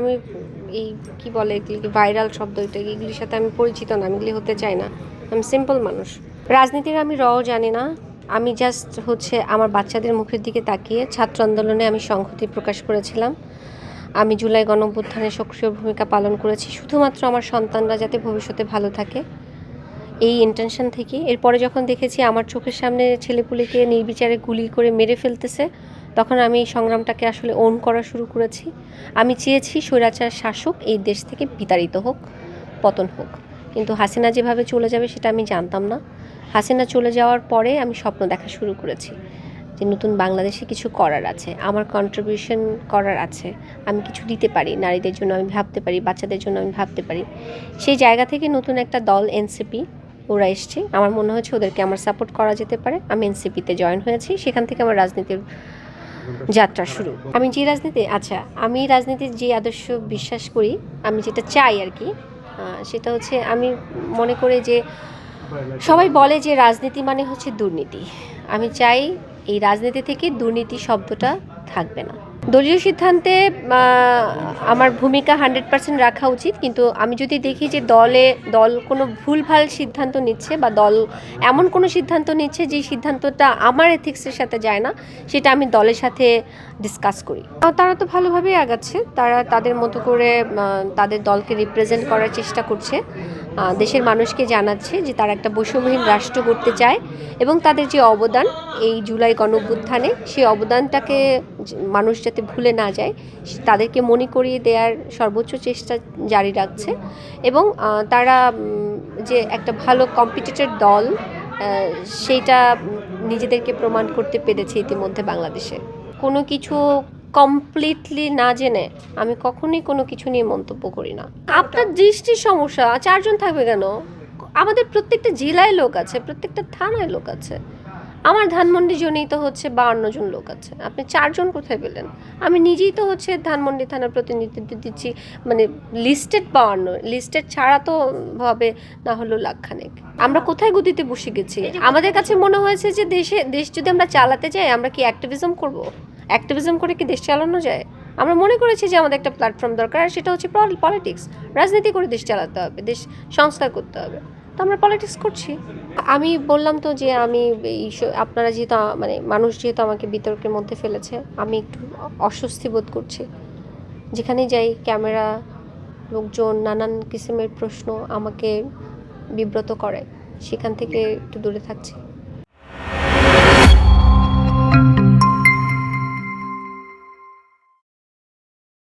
আমি এই কি বলে ভাইরাল শব্দ এটা, এগুলির সাথে আমি পরিচিত না এগুলি হতে চাই না। আমি সিম্পল মানুষ। রাজনীতির আমি রও জানি না। আমি জাস্ট হচ্ছে আমার বাচ্চাদের মুখের দিকে তাকিয়ে ছাত্র আন্দোলনে আমি সংহতি প্রকাশ করেছিলাম। আমি জুলাই গণঅভ্যুত্থানে সক্রিয় ভূমিকা পালন করেছি। শুধুমাত্র আমার সন্তানরা যাতে ভবিষ্যতে ভালো থাকে। এই ইন্টেনশন থেকে। এরপরে যখন দেখেছি আমার চোখের সামনে ছেলেপুলিকে নির্বিচারে গুলি করে মেরে ফেলতেছে তখন আমি এই সংগ্রামটাকে আসলে ওন করা শুরু করেছি। আমি চেয়েছি স্বৈরাচার শাসক এই দেশ থেকে বিতাড়িত হোক, পতন হোক। কিন্তু হাসিনা যেভাবে চলে যাবে সেটা আমি জানতাম না। হাসিনা চলে যাওয়ার পরে আমি স্বপ্ন দেখা শুরু করেছি যে নতুন বাংলাদেশে কিছু করার আছে, আমার কন্ট্রিবিউশন করার আছে। আমি কিছু দিতে পারি, নারীদের জন্য আমি ভাবতে পারি, বাচ্চাদের জন্য আমি ভাবতে পারি। সেই জায়গা থেকে নতুন একটা দল এনসিপি ওরা এসছে। আমার মনে হচ্ছে ওদেরকে আমার সাপোর্ট করা যেতে পারে। আমি এনসিপিতে জয়েন হয়েছি। সেখান থেকে আমার রাজনীতির যাত্রা শুরু। আমি যে রাজনীতি আচ্ছা আমি রাজনীতির যে আদর্শ বিশ্বাস করি, আমি যেটা চাই আর কি সেটা হচ্ছে আমি মনে করি যে সবাই বলে যে রাজনীতি মানে হচ্ছে দুর্নীতি। আমি চাই এই রাজনীতি থেকে দুর্নীতি শব্দটা থাকবে না। দলীয় সিদ্ধান্তে আমার ভূমিকা হান্ড্রেড পার্সেন্ট রাখা উচিত, কিন্তু আমি যদি দেখি যে দলে, দল কোনো ভুলভাল সিদ্ধান্ত নিচ্ছে বা দল এমন কোনো সিদ্ধান্ত নিচ্ছে যে সিদ্ধান্তটা আমার এথিক্সের সাথে যায় না, সেটা আমি দলের সাথে ডিসকাস করি। তারা তো ভালোভাবেই আগাচ্ছে, তারা তাদের মতো করে তাদের দলকে রিপ্রেজেন্ট করার চেষ্টা করছে। দেশের মানুষকে জানাচ্ছে যে তারা একটা বৈষম্যহীন রাষ্ট্র করতে চায় এবং তাদের যে অবদান এই জুলাই গণঅভ্যুত্থানে, সেই অবদানটাকে মানুষ যাতে ভুলে না যায় তাদেরকে মনে করিয়ে দেওয়ার সর্বোচ্চ চেষ্টা জারি রাখছে এবং তারা যে একটা ভালো কম্পিটিটর দল সেইটা নিজেদেরকে প্রমাণ করতে পেরেছে ইতিমধ্যে বাংলাদেশে। কোনো কিছু কমপ্লিটলি না জেনে আমি কখনোই কোনো কিছু নিয়ে মন্তব্য করি না। আপনার দৃষ্টির সমস্যা, চারজন থাকবে কেন? আমাদের প্রত্যেকটা জেলায় লোক আছে, প্রত্যেকটা থানায় লোক আছে। আমার ধানমন্ডি জন্যই তো হচ্ছে বাহান্ন জন লোক আছে। আপনি চারজন কোথায় পেলেন? আমি নিজেই তো হচ্ছে ধানমন্ডি থানার প্রতিনিধিত্ব দিচ্ছি মানে লিস্টেড বাহান্ন। লিস্টেড ছাড়া তো হবে না হলো লাখখানেক। আমরা কোথায় গতিতে বসে গেছি? আমাদের কাছে মনে হয়েছে যে দেশে দেশ যদি আমরা চালাতে চাই, আমরা কি অ্যাক্টিভিজম করব? অ্যাক্টিভিজম করে কি দেশ চালানো যায়? আমরা মনে করেছি যে আমাদের একটা প্ল্যাটফর্ম দরকার, আর সেটা হচ্ছে পলিটিক্স রাজনীতি করে দেশ চালাতে হবে, দেশ সংস্কার করতে হবে। তো আমরা পলিটিক্স করছি। আমি বললাম তো যে আমি এই আপনারা যেহেতু মানে মানুষ যেহেতু আমাকে বিতর্কের মধ্যে ফেলেছে, আমি একটু অস্বস্তি বোধ করছি। যেখানে যাই, ক্যামেরা, লোকজন, নানান কিসিমের প্রশ্ন আমাকে বিব্রত করে। সেখান থেকে একটু দূরে থাকছি।